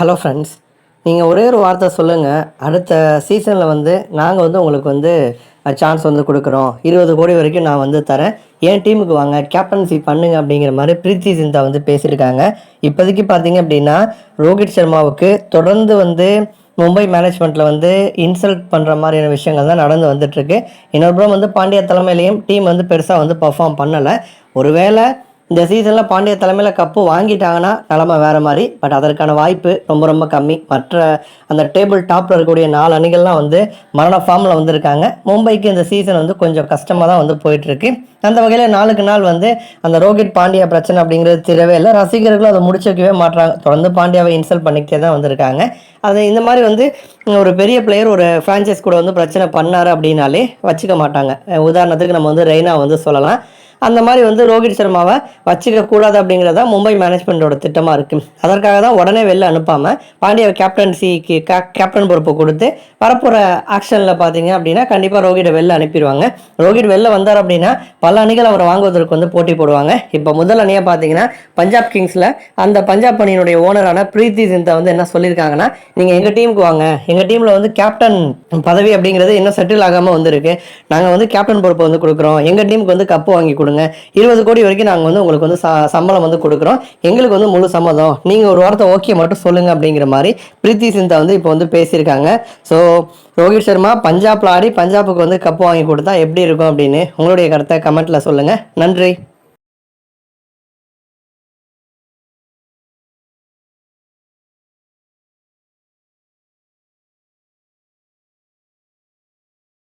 Hello friends நீங்கள் ஒரே ஒரு வார்த்தை சொல்லுங்கள் அடுத்த சீசனில் வந்து நாங்கள் வந்து உங்களுக்கு வந்து சான்ஸ் வந்து கொடுக்குறோம். இருபது கோடி வரைக்கும் நான் வந்து தரேன். என் டீமுக்கு வாங்க? கேப்டன்சி பண்ணுங்க அப்படிங்கிற மாதிரி பிரீத்தி சிந்தா வந்து பேசியிருக்காங்க. இப்போதைக்கு பார்த்தீங்க அப்படின்னா ரோஹித் சர்மாவுக்கு தொடர்ந்து வந்து மும்பை மேனேஜ்மெண்ட்டில் வந்து இன்சல்ட் பண்ணுற மாதிரியான விஷயங்கள் தான் நடந்து வந்துட்டுருக்கு இன்னொரு புறம் வந்து பாண்டிய தலைமையிலையும் டீம் வந்து பெருசாக வந்து பர்ஃபார்ம் பண்ணலை. ஒருவேளை இந்த சீசனில் பாண்டிய தலைமையில் கப்பு வாங்கிட்டாங்கன்னா நிலமை வேறு மாதிரி. பட் அதற்கான வாய்ப்பு ரொம்ப ரொம்ப கம்மி. மற்ற அந்த டேபிள் டாப்பில் இருக்கக்கூடிய நாலு அணிகள்லாம் வந்து மரண ஃபார்மில் வந்திருக்காங்க. மும்பைக்கு இந்த சீசன் வந்து கொஞ்சம் கஷ்டமாக தான் வந்து போயிட்டுருக்கு. அந்த வகையில் நாளுக்கு நாள் வந்து அந்த ரோஹித் பாண்டியா பிரச்சனை அப்படிங்கிறது தெரியவே இல்லை. ரசிகர்களும் அதை முடிச்சிக்கவே மாட்டாங்க தொடர்ந்து பாண்டியாவை இன்சல்ட் பண்ணிக்கிட்டே தான் வந்திருக்காங்க. அது இந்த மாதிரி வந்து ஒரு பெரிய பிளேயர் ஒரு ஃப்ரான்ச்சைஸ் கூட வந்து பிரச்சனை பண்ணார் அப்படின்னாலே வச்சுக்க மாட்டாங்க. உதாரணத்துக்கு நம்ம வந்து ரெய்னா வந்து சொல்லலாம். அந்த மாதிரி வந்து ரோஹித் சர்மாவை வச்சுக்க கூடாது அப்படிங்கிறதா மும்பை மேனேஜ்மெண்ட்டோட திட்டமாக இருக்குது அதற்காக தான் உடனே வெளில அனுப்பாமல் பாண்டியாவை கேப்டன்சிக்கு கேப்டன் பொறுப்பு கொடுத்து வரப்போகிற ஆக்ஷனில் பார்த்தீங்க அப்படின்னா கண்டிப்பாக ரோஹிட்டை வெளில அனுப்பிடுவாங்க. ரோஹித் வெளில வந்தார் அப்படின்னா பல அணிகள் அவரை வாங்குவதற்கு வந்து போட்டி போடுவாங்க. இப்போ முதல் அணியாக பார்த்தீங்கன்னா பஞ்சாப் கிங்ஸில் அந்த பஞ்சாப் அணியினுடைய ஓனரான பிரீத்தி சிந்தா வந்து என்ன சொல்லியிருக்காங்கன்னா நீங்கள் எங்கள் டீமுக்கு வாங்க. எங்கள் டீமில் வந்து கேப்டன் பதவி அப்படிங்கிறது இன்னும் செட்டில் ஆகாமல் வந்திருக்கு. நாங்கள் வந்து கேப்டன் பொறுப்பு வந்து கொடுக்குறோம். எங்கள் டீமுக்கு வந்து கப்பு வாங்கி கொடுங்க. இருபது கோடி வரைக்கும் நாங்கள் வந்து உங்களுக்கு வந்து சம்பளம் வந்து கொடுக்குறோம். எங்களுக்கு வந்து முழு சம்மதம். நீங்கள் ஒரு வாரத்தை ஓகே மட்டும் சொல்லுங்கள் அப்படிங்கிற மாதிரி பிரீத்தி சிந்தா வந்து இப்போ வந்து பேசியிருக்காங்க. ஸோ ரோஹித் சர்மா பஞ்சாப்ல ஆடி பஞ்சாபுக்கு வந்து கப்பு வாங்கி கொடுத்தா எப்படி இருக்கும் அப்படின்னு உங்களுடைய கருத்தை கமெண்ட்டில் சொல்லுங்கள் நன்றி.